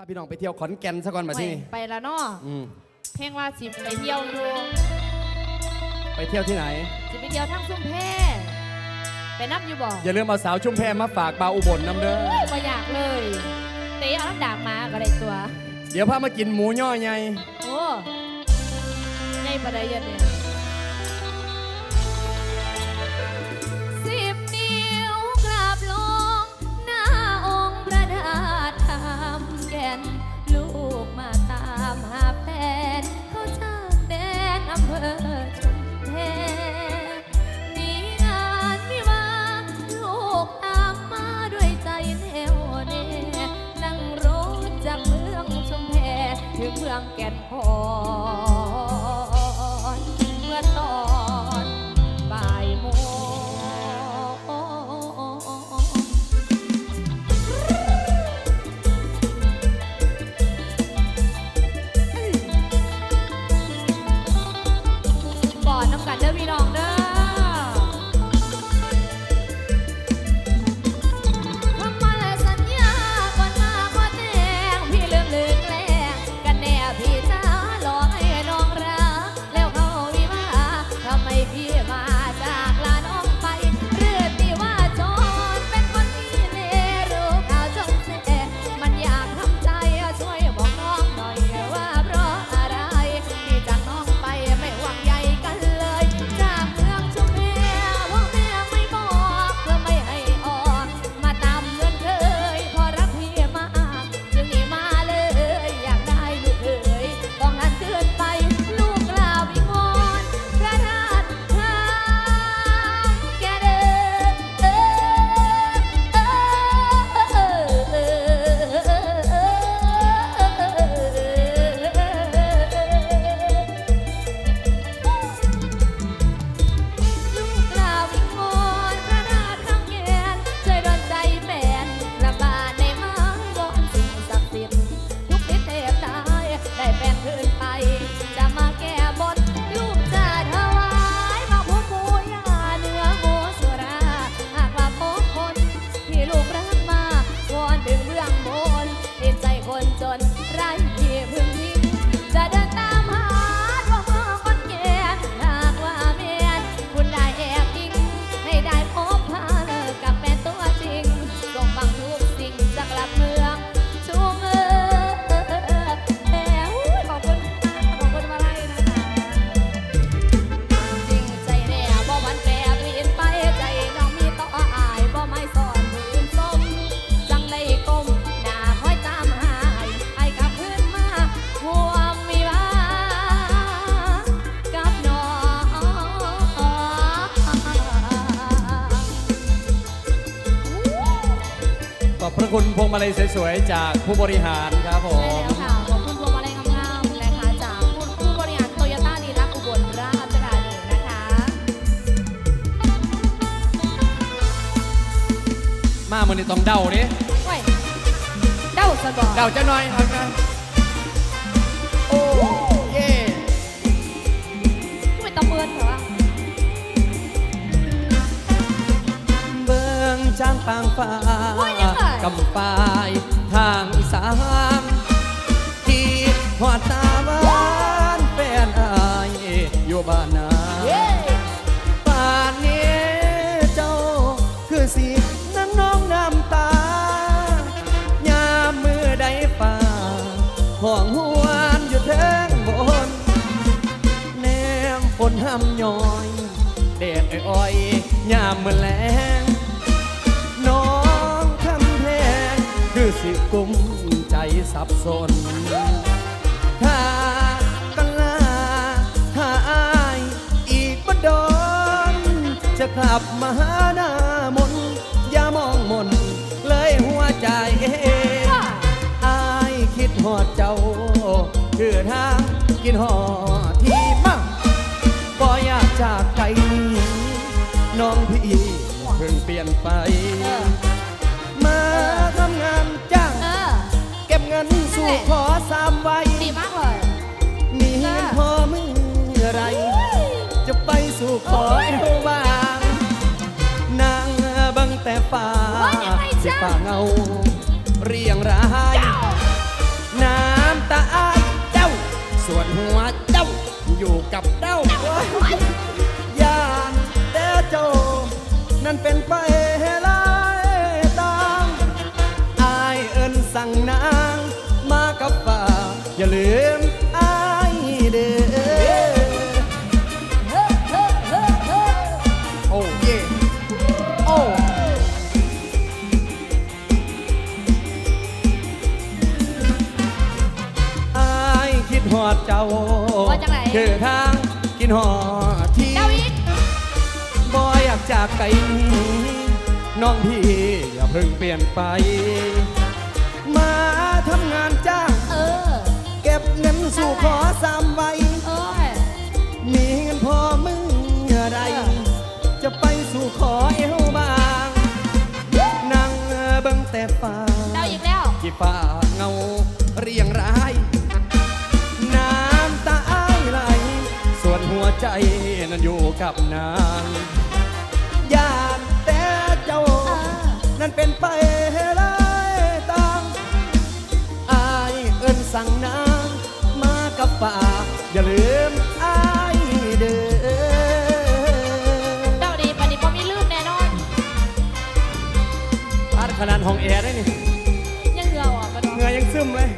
าพี่น้องไปเที่ยวขอนแก่นซะก่อนมาที่นี่ไปแล้วเนาะอืมเพลงว่าสิไปเที่ยวอยู่ไปเที่ยวที่ไหนสิไปเที่ยวทั้งซุ่มแพไปนับอยู่บ่อย่าลืมเอาสาวชุมแพมาฝากบาวอุบลน้ำเด้อบ่อยากเลยเตะเอาน้ำดากมาก็ได้ตัว เดี๋ยวพามากินหมูย่อใหญ่โอ้ใหญ่ปานใดเยันเนี่ย งเมือ ระคุณพวงมาลัยสวยๆจากผู้บริหารครับผใช่ม แล้วค่ะขอบคุณพวงมาลัยงามๆนะคะจากผู้ผู้บริหารโตโยต้าดีรักอุบลราชธานีนะคะ มามันนี่ต้องเดาดิเว้ย เด้าสะบอกเดาจะหน่อยครับนะโอ้เย่ไม่ต้องเบิร์นเหรอวะเบิ่งช้างปางฟ้า สีนั่งน้องน้ำตายามมือใดป่าห้องหวนอยู่เทิงบน แนมฝนห้ำย้อยแดดอ้อยๆยามมือแลงน้องคำแพงคือสิกุมใจสับสนถ้ากันลาถ้าอายอีกบ่โดนจะกลับมาหา คือทางกินหอดที่มาบ่อยากจากไกลน้องพี่เพิ่งเปลี่ยนไปเออมาทำงานจ้าง เออ เก็บเงินสู่ขอสามไว้ ดีมากเลย มีพอเมื่อไร จะไปสู่ขอเอวบาง นางบังแต่ฟ้าว่ายังไงจ๊ะที่ป่าเงา เรียงรายา ส่วนหัวเจ้าอยู่กับเจ้าย่านแต่โจ นั่นเป็นไป คือทางกินหอดที่ดาวิดบอยอยากจากไกลนี้น้องพี่อย่าเพิ่งเปลี่ยนไป มาทำงานจ้างเออ เก็บเงินสู่ขอสามไว้เอ้ยมีเงินพอมึงเมื่อไรเออจะไปสู่ขอเอวบางนั่งเบิ่งแต่ฟ้าเดาอีกแล้วที่ฟ้าเงาเรียงราย ใจนั้นอยู่กับนางญาติแต่เจ้าเออนั่นเป็นไปหลายต่างอายเอิ้นสั่งนางมากับป่าอย่าลืมอายเด้อเดาดีปานนี้พอมีลืมแน่นอน ปาดขนาดห้องแอร์ได้นี่ยังเหงือออกกันเนาะ เหงื่อยังซึมเลย